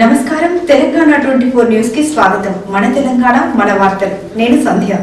నమస్కారం. Telangana twenty four న్యూస్కి స్వాగతం. మన తెలంగాణ మన వార్తలు. నేను సంధ్య.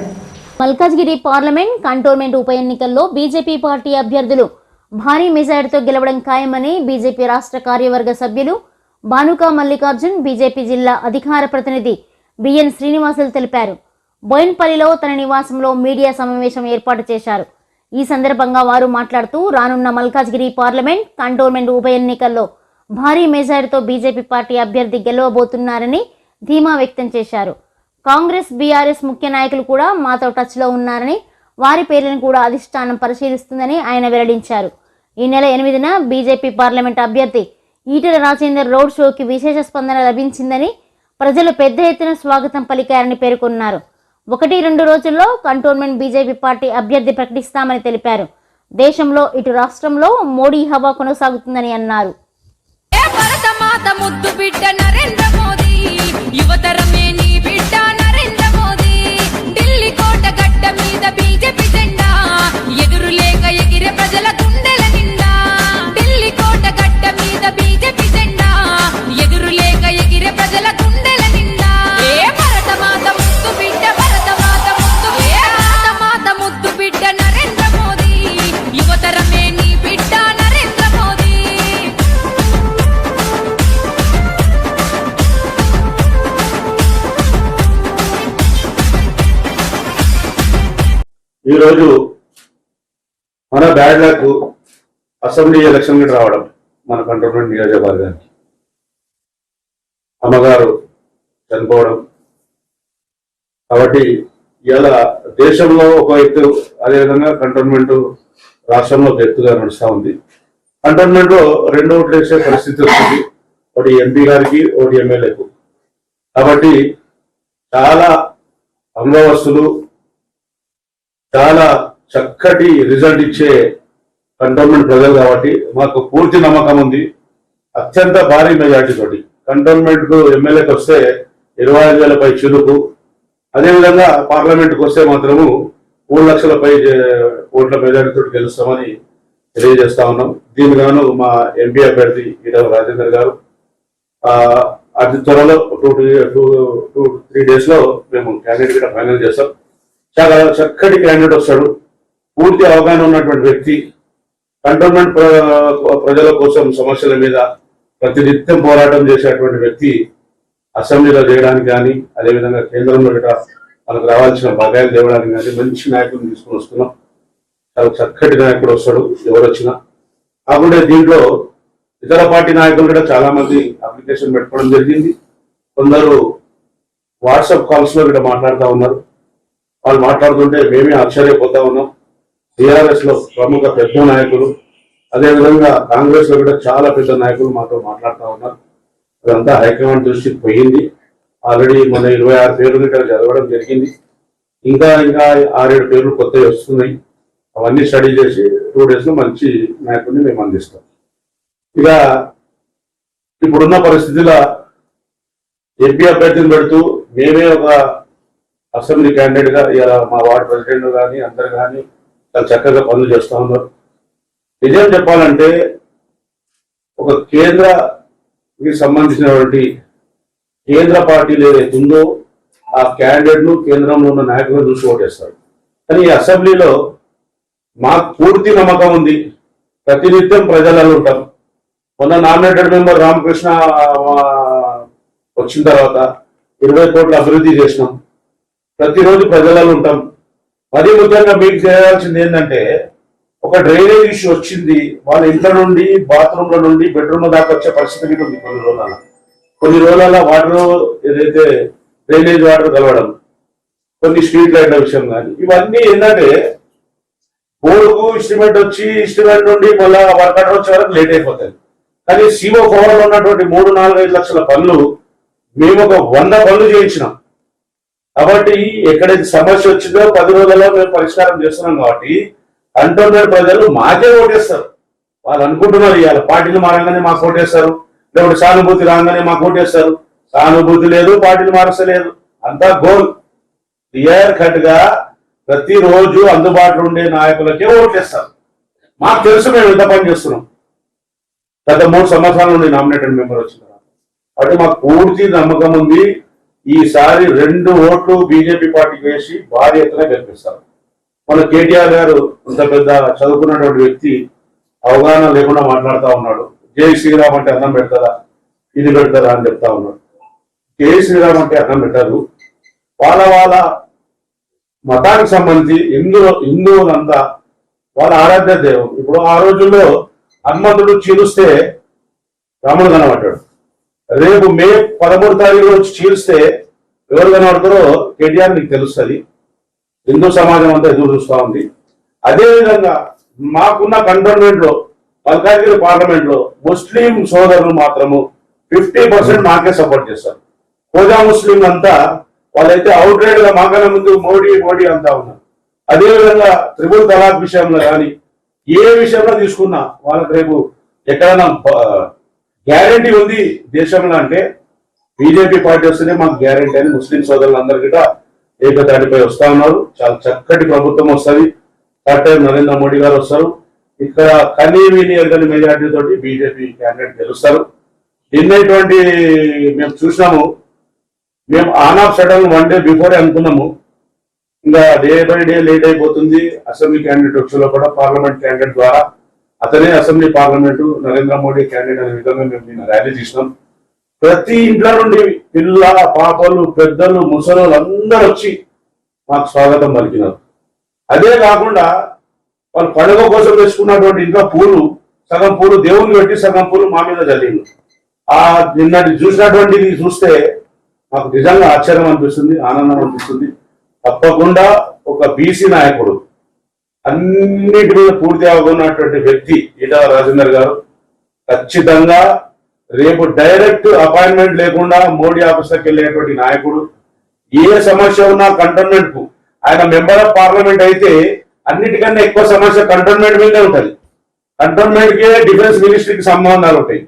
మల్కాజ్గిరి పార్లమెంట్ కంటోన్మెంట్ ఉప ఎన్నికల్లో బీజేపీ పార్టీ అభ్యర్థులు భారీ మెజార్టీతో గెలవడం ఖాయమని బీజేపీ రాష్ట్ర కార్యవర్గ సభ్యులు భానుకా మల్లికార్జున్ బీజేపీ జిల్లా అధికార ప్రతినిధి బిఎన్ శ్రీనివాసులు తెలిపారు. బోయిన్పల్లిలో తన నివాసంలో మీడియా సమావేశం ఏర్పాటు చేశారు. ఈ సందర్భంగా వారు మాట్లాడుతూ రానున్న మల్కాజ్గిరి పార్లమెంట్ కంటోన్మెంట్ ఉప ఎన్నికల్లో భారీ మెజారిటీతో బీజేపీ పార్టీ అభ్యర్థి గెలవబోతున్నారని ధీమా వ్యక్తం చేశారు. కాంగ్రెస్ బీఆర్ఎస్ ముఖ్య నాయకులు కూడా మాతో టచ్లో ఉన్నారని వారి పేర్లను కూడా అధిష్టానం పరిశీలిస్తుందని ఆయన వెల్లడించారు. ఈ నెల ఎనిమిదిన బీజేపీ పార్లమెంట్ అభ్యర్థి ఈటెల రాజేందర్ రోడ్ షోకి విశేష స్పందన లభించిందని ప్రజలు పెద్ద ఎత్తున స్వాగతం పలికారని పేర్కొన్నారు. ఒకటి రెండు రోజుల్లో కంటోన్మెంట్ బీజేపీ పార్టీ అభ్యర్థి ప్రకటిస్తామని తెలిపారు. దేశంలో ఇటు రాష్ట్రంలో మోడీ హవా కొనసాగుతుందని అన్నారు. భరత మాత ముద్దు బిడ్డ నరేంద్ర మోదీ. యువతరమే నీ బిడ్డ నరేంద్ర మోదీ. ఢిల్లీ కోట గడ్డ మీద బీజేపీ జెండా. ఎదురు లేక ఎగిరే ప్రజల గుండెల నిండా. ఢిల్లీ కోట గడ్డ మీద బీజేపీ జెండా. ఎదురు లేక ఎగిరే ప్రజల ఈరోజు మన బ్యాడ్ లక్ అసెంబ్లీ ఎలక్షన్ రావడం మన కంటోన్మెంట్ నియోజకవర్గానికి అమ్మగారు చనిపోవడం. కాబట్టి ఇలా దేశంలో ఒక ఎత్తు అదేవిధంగా కంటోన్మెంట్ రాష్ట్రంలో ఒక ఎత్తుగా నడుస్తూ ఉంది. కంటోన్మెంట్లో రెండు ఓట్లు వేసే పరిస్థితి వస్తుంది ఒకటి ఎంపీ గారికి ఒకటి ఎమ్మెల్యేకు. కాబట్టి చాలా అంగవస్తులు చాలా చక్కటి రిజల్ట్ ఇచ్చే కంటోన్మెంట్ ప్రజలు కాబట్టి మాకు పూర్తి నమ్మకం ఉంది. అత్యంత భారీ మెజార్టీ తోటి. కంటోన్మెంట్కు ఎమ్మెల్యేకి వస్తే ఇరవై ఐదు వేల పై చిరుకు. అదేవిధంగా పార్లమెంట్కి వస్తే మాత్రము మూడు లక్షల పై ఓట్ల మెజార్టీతో గెలుస్తామని తెలియజేస్తా ఉన్నాం. దీని గాను మా ఎంపీ అభ్యర్థి ఈరవ రాజేందర్ గారు అతి త్వరలో టూ టూ టూ త్రీ డేస్లో మేము క్యాండిడేట్ కూడా ఫైనల్ చేస్తాం. చాలా చక్కటి క్యాండిడేట్ వస్తాడు. పూర్తి అవగాహన ఉన్నటువంటి వ్యక్తి. కంటోన్మెంట్ ప్ర- ప్రజల కోసం సమస్యల మీద ప్రతినిత్యం పోరాటం చేసేటువంటి వ్యక్తి అసెంబ్లీలో చేయడానికి కానీ అదేవిధంగా కేంద్రంలో గట్రా మనకు రావాల్సిన బకాయిలు తేవడానికి కానీ మంచి నాయకులను తీసుకుని వస్తున్నాం. చాలా చక్కటి నాయకుడు వస్తాడు ఎవరు వచ్చినా. కాకుండా దీంట్లో ఇతర పార్టీ నాయకులు కూడా చాలా మంది అప్లికేషన్ పెట్టుకోవడం జరిగింది. కొందరు వాట్సాప్ కాల్స్లో కూడా మాట్లాడుతూ ఉన్నారు. వాళ్ళు మాట్లాడుతుంటే మేమే ఆశ్చర్యపోతా ఉన్నాం. టీఆర్ఎస్లో ప్రముఖ పెద్ద నాయకులు అదేవిధంగా కాంగ్రెస్లో కూడా చాలా పెద్ద నాయకులు మాతో మాట్లాడుతూ ఉన్నారు. అదంతా హైకమాండ్ దృష్టికి పోయింది. ఆల్రెడీ మన ఇరవై ఆరు పేర్లు ఇక్కడ చదవడం జరిగింది. ఇంకా ఇంకా ఆరేడు పేర్లు కొత్తవి వస్తున్నాయి. అవన్నీ స్టడీ చేసి టూ డేస్లో మంచి నాయకుడిని మేము అందిస్తాం. ఇక ఇప్పుడున్న పరిస్థితిలో ఎంపీ అభ్యర్థిని పెడుతూ మేమే ఒక అసెంబ్లీ క్యాండిడేట్గా ఇలా మా వార్డ్ ప్రెసిడెంట్ కానీ అందరు కానీ చాలా చక్కగా పనులు చేస్తూ ఉన్నారు. నిజం చెప్పాలంటే ఒక కేంద్రకి సంబంధించినటువంటి కేంద్ర పార్టీలు ఏదైతే ఉందో ఆ క్యాండిడేట్ను కేంద్రంలో ఉన్న నాయకులను చూసి ఓటేస్తారు కానీ ఈ అసెంబ్లీలో మాకు పూర్తి నమ్మకం ఉంది. ప్రతినిత్యం ప్రజలలో ఉంటాం. మొన్న నామినేటెడ్ మెంబర్ రామకృష్ణ వచ్చిన తర్వాత ఇరవై కోట్ల అభివృద్ధి చేసినాం. ప్రతిరోజు ప్రజలలో ఉంటాం. మరీ ముఖ్యంగా మీకు చేయాల్సింది ఏంటంటే ఒక డ్రైనేజ్ ఇష్యూ వచ్చింది వాళ్ళ ఇంట్లో నుండి బాత్రూమ్ల నుండి బెడ్రూమ్ దాకా వచ్చే పరిస్థితి మీద ఉంది కొన్ని రోజుల కొన్ని రోజుల వాటర్ ఏదైతే డ్రైనేజ్ వాటర్ కలవడం కొన్ని స్ట్రీట్ లైట్ల విషయం కానీ ఇవన్నీ ఏంటంటే బోర్డుకు ఇస్టిమేట్ వచ్చి ఇస్టిమేట్ నుండి మళ్ళీ వర్క్ వచ్చే వరకు లేట్ అయిపోతుంది కానీ సీఓ కవర్ ఉన్నటువంటి మూడు నాలుగు ఐదు లక్షల పనులు మేము ఒక వంద పనులు చేయించినాం. కాబట్టి ఎక్కడైతే సమస్య వచ్చిందో పది రోజుల్లో మేము పరిష్కారం చేస్తున్నాం కాబట్టి అంటున్న ప్రజలు మాకే ఓటేస్తారు. వాళ్ళు అనుకుంటున్నారు ఇవాళ పార్టీలు మారంగానే మాకు ఓటేస్తారు. లేకపోతే సానుభూతి రాగానే మాకు ఓటేస్తారు. సానుభూతి లేదు పార్టీలు మారస్తలేదు. అంతా గోల్. క్లియర్ కట్గా ప్రతిరోజు అందుబాటులో ఉండే నాయకులకే ఓట్లేస్తారు మాకు తెలుసు మేము ఎంత పని చేస్తున్నాం. గత మూడు సంవత్సరాల నుండి నామినేటెడ్ మెంబర్ వచ్చిన కాబట్టి మాకు పూర్తి నమ్మకం ఉంది. ఈసారి రెండు ఓట్లు బీజేపీ పార్టీకి వేసి భారీ ఎత్తున గెలిపిస్తారు. మన కేటీఆర్ గారు ఇంత పెద్ద చదువుకున్నటువంటి వ్యక్తి అవగాహన లేకుండా మాట్లాడుతూ ఉన్నాడు. జై శ్రీరామ్ అంటే అన్నం పెడతారా? ఇది పెడతారా అని చెప్తా ఉన్నాడు. జై శ్రీరామ్ అంటే అన్నం పెట్టారు. వాళ్ళ వాళ్ళ మతానికి సంబంధించి హిందూ హిందువులంతా వాళ్ళ ఆరాధ్య దేవం ఇప్పుడు ఆ రోజుల్లో హనుమంతుడు చీలుస్తే రాముడు కనబడ్డాడు. రేపు మే పదమూడు తారీఖు వచ్చి చీల్స్తే ఎవరు కనబడతారో కేటీఆర్ నీకు తెలుస్తుంది. హిందూ సమాజం అంతా ఎదురు చూస్తూ ఉంది. అదేవిధంగా మాకున్న కంటోన్మెంట్లో మల్కాజ్గిరి పార్లమెంట్లో ముస్లిం సోదరులు మాత్రము ఫిఫ్టీ పర్సెంట్ మాకే సపోర్ట్ చేస్తారు. కోజా ముస్లిం అంతా వాళ్ళైతే అవుట్ రైడ్గా మాకన్నా ముందు మోడీ మోడీ అంతా ఉన్నారు. అదేవిధంగా త్రిపుల్ తలాక్ విషయంలో కానీ ఏ విషయంలో తీసుకున్నా వాళ్ళకి రేపు ఎక్కడైనా గ్యారంటీ ఉంది దేశంలో అంటే బీజేపీ పార్టీ వస్తేనే మాకు గ్యారంటీ అని ముస్లిం సోదరులందరూ కూడా ఏకతాటిపై వస్తా ఉన్నారు. చాలా చక్కటి ప్రభుత్వం వస్తుంది. థర్డ్ టైం నరేంద్ర మోడీ గారు వస్తారు. ఇక్కడ కనీ విని ఎరగని మెజార్టీ తోటి బీజేపీ క్యాండిడేట్ గెలుస్తారు. నిన్నటువంటి మేము చూసినాము. మేము on off sudden one day before అనుకున్నాము. ఇంకా డే బై డే లేట్ అయిపోతుంది. అసెంబ్లీ క్యాండిడేట్ వచ్చేలో కూడా పార్లమెంట్ క్యాండిడేట్ ద్వారా అతనే assembly parliament Narendra Modi candidate అనే విధంగా మేము నిన్న ర్యాలీ చేసినాం. ప్రతి ఇంట్లో నుండి పిల్ల పాపలు పెద్దలు ముసలు అందరూ వచ్చి మాకు స్వాగతం పలికినారు. అదే కాకుండా వాళ్ళు పండుగ కోసం తెచ్చుకున్నటువంటి ఇంట్లో పూలు సగం పూలు దేవుని పెట్టి సగం పూలు మా మీద చల్లిండు ఆ నిన్నటి చూసినటువంటిది చూస్తే మాకు నిజంగా ఆశ్చర్యం అనిపిస్తుంది ఆనందం అనిపిస్తుంది. తప్పకుండా ఒక బీసీ నాయకుడు అన్నిటి మీద పూర్తి అవగొన్నటువంటి వ్యక్తి ఈటా రాజేందర్ గారు. ఖచ్చితంగా రేపు డైరెక్ట్ అపాయింట్మెంట్ లేకుండా మోడీ ఆఫీస్కి వెళ్ళేటువంటి నాయకుడు. ఏ సమస్య ఉన్నా కంటోన్మెంట్కు ఆయన మెంబర్ ఆఫ్ పార్లమెంట్ అయితే అన్నిటికన్నా ఎక్కువ సమస్య కంటోన్మెంట్ మీదే ఉంటది. కంటోన్మెంట్ కే డిఫెన్స్ మినిస్ట్రీకి సంబంధాలు ఉంటాయి.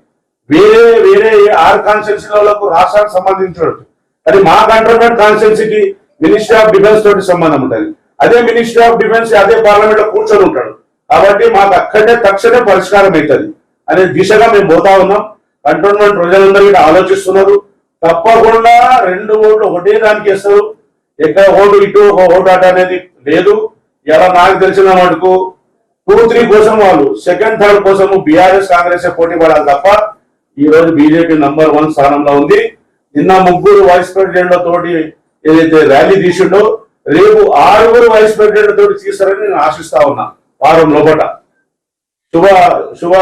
వేరే వేరే ఆర్ కాన్స్టిట్యూన్సీలకు రాష్ట్రానికి సంబంధించినట్టు. అది మా కంటోన్మెంట్ కాన్స్టిట్యూన్సీకి మినిస్ట్రీ ఆఫ్ డిఫెన్స్ తోటి సంబంధం ఉంటుంది. అదే మినిస్ట్రీ ఆఫ్ డిఫెన్స్ అదే పార్లమెంట్లో కూర్చొని ఉంటాడు. కాబట్టి మాకు అక్కడే తక్షణమే పరిష్కారం అవుతుంది అనే దిశగా మేము పోతా ఉన్నాం. కంటోన్మెంట్ ప్రజలందరూ ఆలోచిస్తున్నారు. తప్పకుండా రెండు ఓట్లు ఒకటే దానికి ఇస్తారు ఎక్కడ ఓటు ఇటు ఒక ఓటు అటు అనేది లేదు. ఇలా నాకు తెలిసిన మటుకు టూ త్రీ కోసం వాళ్ళు సెకండ్ థర్డ్ కోసం బీఆర్ఎస్ కాంగ్రెస్ పోటీ పడాలి తప్ప ఈ రోజు బీజేపీ నంబర్ వన్ స్థానంలో ఉంది. నిన్న ముగ్గురు వైస్ ప్రెసిడెంట్ల తోటి ఏదైతే ర్యాలీ తీసిండో రేపు ఆరుగురు వైస్ ప్రెసిడెంట్ తోటి తీస్తారని నేను ఆశిస్తా ఉన్నా. వారం లోపట శుభ శుభ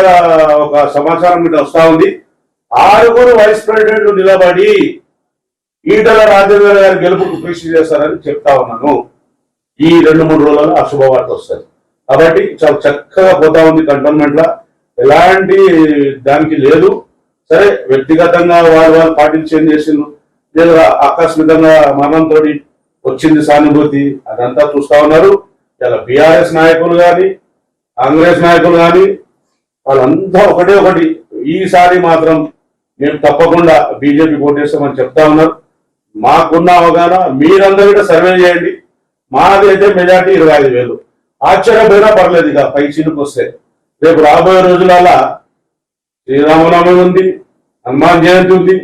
ఒక సమాచారం మీద వస్తా ఉంది. ఆరుగురు వైస్ ప్రెసిడెంట్ నిలబడి ఈటల రాజేంద్ర గారి గెలుపుకు కృషి చేస్తారని చెప్తా ఉన్నాను. ఈ రెండు మూడు రోజులలో ఆ శుభవార్త వస్తుంది. కాబట్టి చాలా చక్కగా పోతా ఉంది కంటోన్మెంట్ లా. ఎలాంటి దానికి లేదు. సరే వ్యక్తిగతంగా వారు వారు పాటించేం చేసిండ్రు? లేదా ఆకస్మికంగా మరణంతో వచ్చింది సానుభూతి అదంతా చూస్తా ఉన్నారు. ఇలా బీఆర్ఎస్ నాయకులు కానీ కాంగ్రెస్ నాయకులు కానీ వాళ్ళంతా ఒకటే ఒకటి. ఈసారి మాత్రం మేము తప్పకుండా బీజేపీ ఓటేస్తామని చెప్తా ఉన్నారు. మాకున్న అవగాహన మీరందరూ కూడా సర్వే చేయండి. మాది అయితే మెజార్టీ ఇరవై ఐదు వేలు. ఆశ్చర్యపోయినా పర్లేదు ఇక పై చినుకు వస్తే. రేపు రాబోయే రోజులలో శ్రీరామనవమి ఉంది హనుమాన్ జయంతి ఉంది.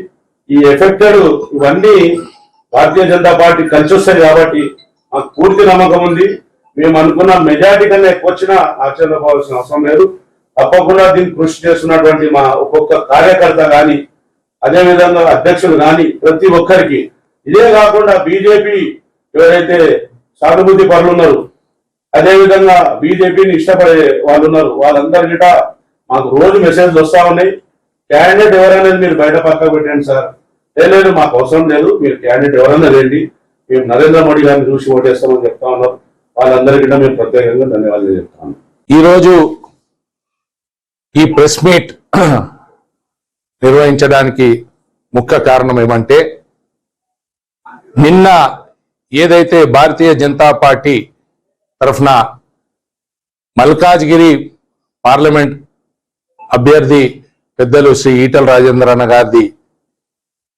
ఈ ఎఫెక్టెడ్ ఇవన్నీ భారతీయ జనతా పార్టీ కలిసి వస్తాయి కాబట్టి మాకు పూర్తి నమ్మకం ఉంది. మేము అనుకున్న మెజార్టీ కన్నా ఎక్కువ వచ్చినా ఆశ్చర్యపోవాల్సిన అవసరం లేదు. తప్పకుండా దీన్ని కృషి చేస్తున్నటువంటి మా ఒక్కొక్క కార్యకర్త కానీ అదే విధంగా అధ్యక్షులు కానీ ప్రతి ఒక్కరికి. ఇదే కాకుండా బీజేపీ ఎవరైతే సానుభూతి పనులు ఉన్నారు అదేవిధంగా బీజేపీని ఇష్టపడే వాళ్ళు ఉన్నారు వాళ్ళందరి మాకు రోజు మెసేజ్ వస్తా ఉన్నాయి. క్యాండిడేట్ ఎవరనేది మీరు బయట పక్క పెట్టండి సార్. లేదు మాకు అవసరం లేదు. మీరు క్యాండిడేట్ ఎవరన్నా రండి మేము నరేంద్ర మోడీ గారిని చూసి ఓటేస్తామని చెప్తా ఉన్నారు. వాళ్ళందరికీ మేము ప్రత్యేకంగా ధన్యవాదాలు చెప్తాను. ఈరోజు ఈ ప్రెస్ మీట్ నిర్వహించడానికి ముఖ్య కారణం ఏమంటే నిన్న ఏదైతే భారతీయ జనతా పార్టీ తరఫున మల్కాజ్గిరి పార్లమెంట్ అభ్యర్థి పెద్దలు శ్రీ ఈటల రాజేంద్ర అన్న గారిది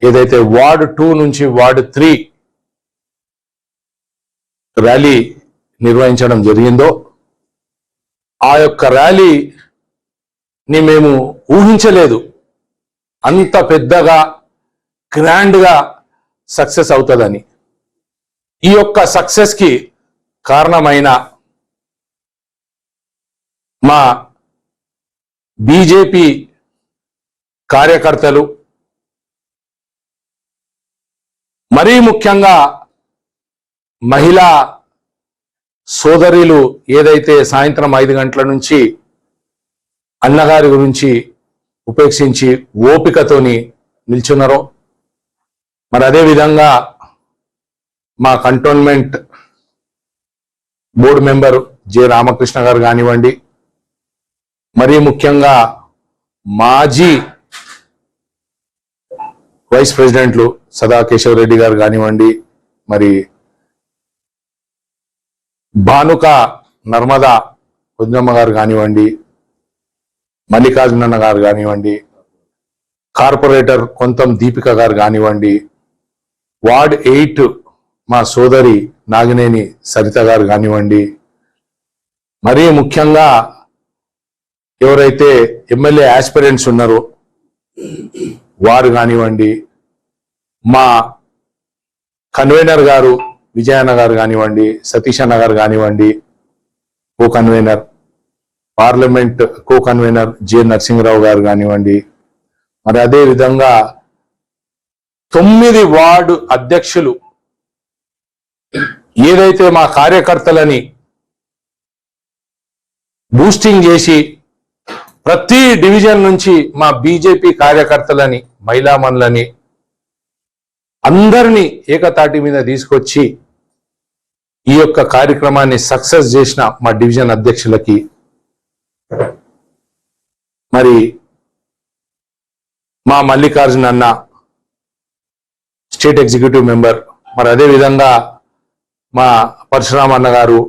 ఏదైతే వార్డ్ టూ నుంచి వార్డ్ త్రీ ర్యాలీ నిర్వహించడం జరిగిందో ఆ యొక్క ర్యాలీని మేము ఊహించలేదు. అంత పెద్దగా గ్రాండ్గా సక్సెస్ అవుతుందని. ఈ యొక్క సక్సెస్కి కారణమైన మా బీజేపీ కార్యకర్తలు మరీ ముఖ్యంగా మహిళా సోదరులు ఏదైతే సాయంత్రం ఐదు గంటల నుంచి అన్నగారి గురించి ఉపేక్షించి ఓపికతోని నిల్చున్నారో మరి అదే విధంగా మా cantonment board member J Ramakrishna గారు కానివ్వండి మరీ ముఖ్యంగా మాజీ వైస్ ప్రెసిడెంట్లు సదా కేశవ్ రెడ్డి గారు కానివ్వండి మరి భానుక నర్మదా కుద్రమ్మ గారు కానివ్వండి మల్లికార్జునన్న గారు కానివ్వండి కార్పొరేటర్ కొంతం దీపిక గారు కానివ్వండి వార్డ్ ఎయిట్ మా సోదరి నాగినేని సరిత గారు కానివ్వండి మరీ ముఖ్యంగా ఎవరైతే ఎమ్మెల్యే ఆస్పిరెంట్స్ ఉన్నారో వారు కానివ్వండి మా కన్వీనర్ గారు విజయన్న గారు కానివ్వండి సతీష్ అన్న గారు కానివ్వండి co convener parliament co convener J Narasimharao గారు కానివ్వండి మరి అదే విధంగా తొమ్మిది వార్డు అధ్యక్షులు ఏదైతే మా కార్యకర్తలని బూస్టింగ్ చేసి ప్రతి డివిజన్ నుంచి మా బీజేపీ కార్యకర్తలని మహిళామణులని అందరినీ ఏకతాటి మీద తీసుకొచ్చి ఈ యొక్క కార్యక్రమాన్ని సక్సెస్ చేసిన మా డివిజన్ అధ్యక్షులకి మరి మా మల్లికార్జున అన్న స్టేట్ ఎగ్జిక్యూటివ్ మెంబర్ మరి అదే విధంగా మా పరశురామన్న గారు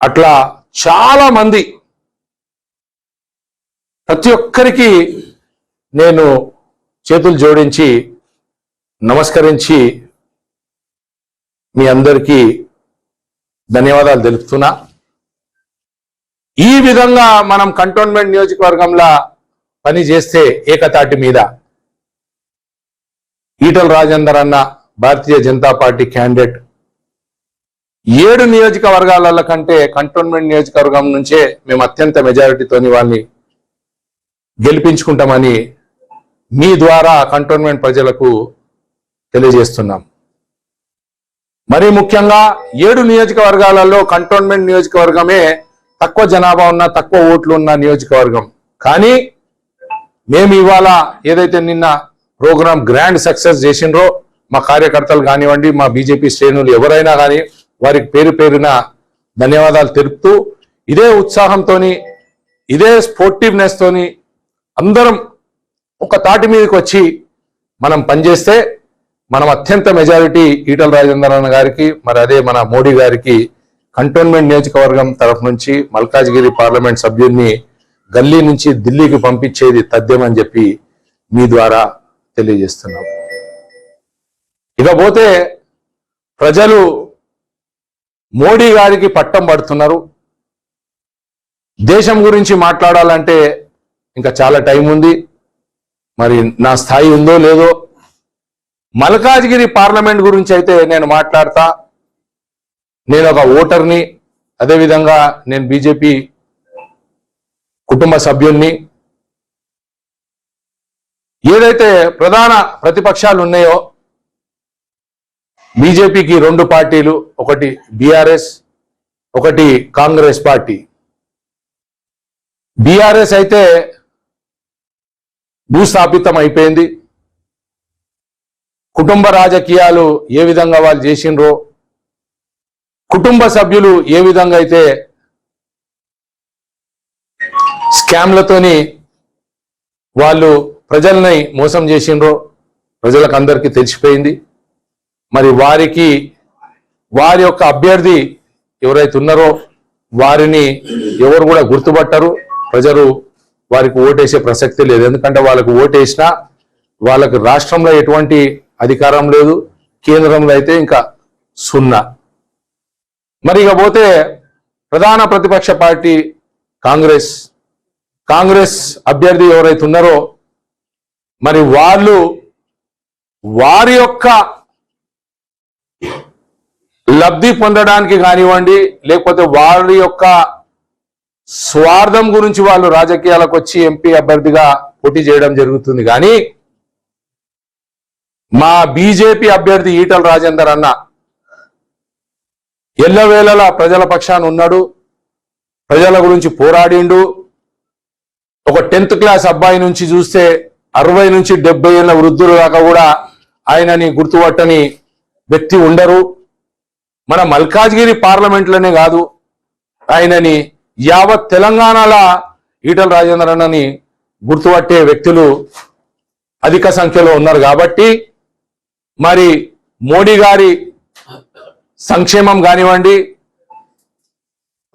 అట్లా చాలా మంది ప్రతి ఒక్కరికి నేను చేతులు జోడించి నమస్కరించి మీ అందరికీ ధన్యవాదాలు తెలుపుతున్నా. ఈ విధంగా మనం కంటోన్మెంట్ నియోజకవర్గంలో పని చేస్తే ఏకతాటి మీద ఈటల రాజేందర్ అన్న భారతీయ జనతా పార్టీ క్యాండిడేట్. ఏడు నియోజకవర్గాల కంటే కంటోన్మెంట్ నియోజకవర్గం నుంచే మేము అత్యంత మెజారిటీతోని వాళ్ళని గెలిపించుకుంటామని మీ ద్వారా కంటోన్మెంట్ ప్రజలకు తెలియజేస్తున్నాం. మరి ముఖ్యంగా ఏడు నియోజకవర్గాలలో కంటోన్మెంట్ నియోజకవర్గమే తక్కువ జనాభా ఉన్న తక్కువ ఓట్లు ఉన్న నియోజకవర్గం. కానీ మేము ఇవాళ ఏదైతే నిన్న ప్రోగ్రాం గ్రాండ్ సక్సెస్ చేసిండ్రో మా కార్యకర్తలు కానివ్వండి మా బీజేపీ శ్రేణులు ఎవరైనా కానీ వారికి పేరు పేరున ధన్యవాదాలు తెలుపుతూ ఇదే ఉత్సాహంతోని ఇదే స్పోర్టివ్నెస్ తోని అందరం ఒక తాటి మీదకి వచ్చి మనం పనిచేస్తే మనం అత్యంత మెజారిటీ ఈటల రాజేంద్రన్న గారికి మరి అదే మన మోడీ గారికి కంటోన్మెంట్ నియోజకవర్గం తరఫు నుంచి మల్కాజ్గిరి పార్లమెంట్ సభ్యుల్ని గల్లీ నుంచి ఢిల్లీకి పంపించేది తథ్యమని చెప్పి మీ ద్వారా తెలియజేస్తున్నాం. ఇకపోతే ప్రజలు మోడీ గారికి పట్టం పడుతున్నారు. దేశం గురించి మాట్లాడాలంటే ఇంకా చాలా టైం ఉంది. మరి నా స్థాయి ఉందో లేదో మల్కాజ్గిరి పార్లమెంట్ గురించి అయితే నేను మాట్లాడతా. నేను ఒక ఓటర్ని అదేవిధంగా నేను బీజేపీ కుటుంబ సభ్యుణ్ణి. ఏదైతే ప్రధాన ప్రతిపక్షాలు ఉన్నాయో బీజేపీకి రెండు పార్టీలు ఒకటి బీఆర్ఎస్ ఒకటి కాంగ్రెస్ పార్టీ. బీఆర్ఎస్ అయితే భూస్థాపితం అయిపోయింది. కుటుంబ రాజకీయాలు ఏ విధంగా వాళ్ళు చేసిండ్రో కుటుంబ సభ్యులు ఏ విధంగా అయితే స్కామ్లతోని వాళ్ళు ప్రజల్ని మోసం చేసిండ్రో ప్రజలకు అందరికీ తెలిసిపోయింది. మరి వారికి వారి యొక్క అభ్యర్థి ఎవరైతే ఉన్నారో వారిని ఎవరు కూడా గుర్తుపట్టరు. ప్రజలు వారికి ఓటేసే ప్రసక్తి లేదు. ఎందుకంటే వాళ్ళకు ఓటేసినా వాళ్ళకు రాష్ట్రంలో ఎటువంటి అధికారం లేదు. కేంద్రంలో అయితే ఇంకా సున్నా. మరి ఇక పోతే ప్రధాన ప్రతిపక్ష పార్టీ కాంగ్రెస్. కాంగ్రెస్ అభ్యర్థి ఎవరైతే ఉన్నారో మరి వాళ్ళు వారి యొక్క లబ్ధి పొందడానికి కానివ్వండి లేకపోతే వారి యొక్క స్వార్థం గురించి వాళ్ళు రాజకీయాలకు వచ్చి ఎంపీ అభ్యర్థిగా పోటీ చేయడం జరుగుతుంది. కానీ మా బీజేపీ అభ్యర్థి ఈటల రాజేందర్ అన్న ఎల్లవేళలా ప్రజల పక్షాన ఉన్నాడు. ప్రజల గురించి పోరాడిండు. ఒక టెన్త్ క్లాస్ అబ్బాయి నుంచి చూస్తే అరవై నుంచి డెబ్బై ఏళ్ళ వృద్ధులు దాకా కూడా ఆయనని గుర్తుపట్టని వ్యక్తి ఉండరు. మన మల్కాజ్గిరి పార్లమెంట్లోనే కాదు ఆయనని యావత్ తెలంగాణలో ఈటల రాజేంద్రనని అన్నని గుర్తుపట్టే వ్యక్తులు అధిక సంఖ్యలో ఉన్నారు కాబట్టి మరి మోడీ గారి సంక్షేమం కానివ్వండి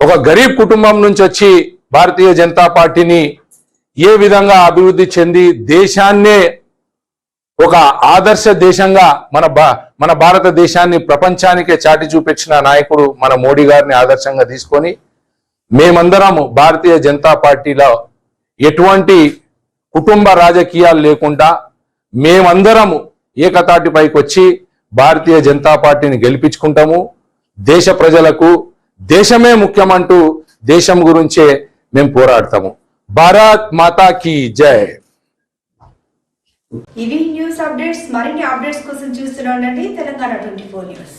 ఒక గరీబ్ కుటుంబం నుంచి వచ్చి భారతీయ జనతా పార్టీని ఏ విధంగా అభివృద్ధి చెంది దేశాన్నే ఒక ఆదర్శ దేశంగా మన భా మన భారతదేశాన్ని ప్రపంచానికే చాటి చూపించిన నాయకుడు మన మోడీ గారిని ఆదర్శంగా తీసుకొని మేమందరము భారతీయ జనతా పార్టీలో ఎటువంటి కుటుంబ రాజకీయాలు లేకుండా మేమందరము ఏకతాటిపైకి వచ్చి భారతీయ జనతా పార్టీని గెలిపించుకుంటాము. దేశ ప్రజలకు దేశమే ముఖ్యమంటూ దేశం గురించే మేము పోరాడతాము. భారత్ మాతా కీ జై. ఇవి న్యూస్ అప్డేట్స్ మరిన్ని అప్డేట్స్ కోసం చూస్తూనే ఉండండి తెలంగాణ ట్వంటీ ఫోర్ న్యూస్.